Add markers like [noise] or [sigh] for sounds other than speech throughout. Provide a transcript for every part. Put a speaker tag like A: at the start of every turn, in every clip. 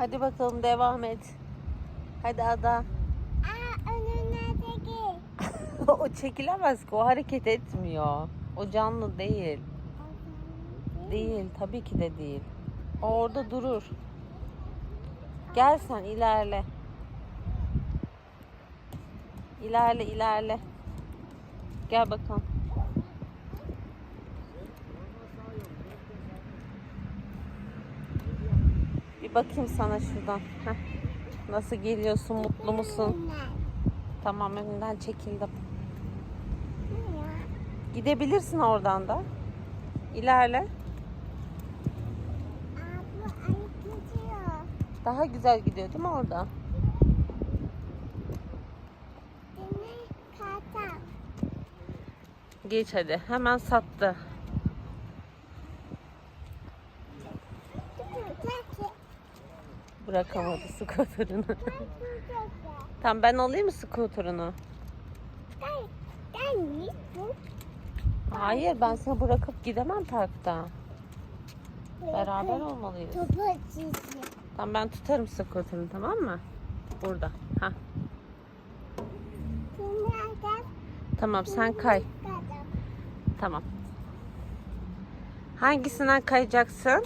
A: Hadi bakalım devam et. Hadi Ada.
B: Aa önüne [laughs] gel.
A: o çekilemez ki o hareket etmiyor. O canlı değil. Değil tabii ki de değil. O orada durur. Gel sen ilerle. İlerle ilerle. Gel bakalım. Bir bakayım sana şuradan. Heh. Nasıl geliyorsun? Mutlu musun? Tamam önünden çekildim. Gidebilirsin oradan da. İlerle. Daha güzel gidiyor değil mi orada? Geç hadi. Hemen sattı. Bırakamadı skuterını. [laughs] tamam ben alayım mı skuterını? Hayır ben seni bırakıp gidemem parkta. Beraber olmalıyız. Tamam ben tutarım skuterını tamam mı? Burada. Ha. Tamam sen kay. Tamam. Hangisinden kayacaksın?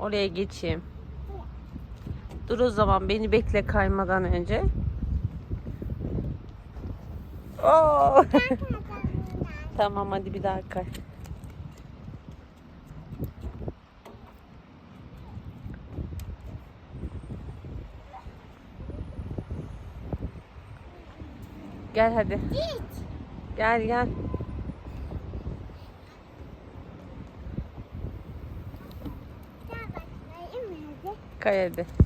A: Oraya geçeyim. Dur o zaman beni bekle kaymadan önce. Oo. [laughs] tamam hadi bir daha kay. Gel hadi.
B: Git.
A: Gel gel. Kay hadi.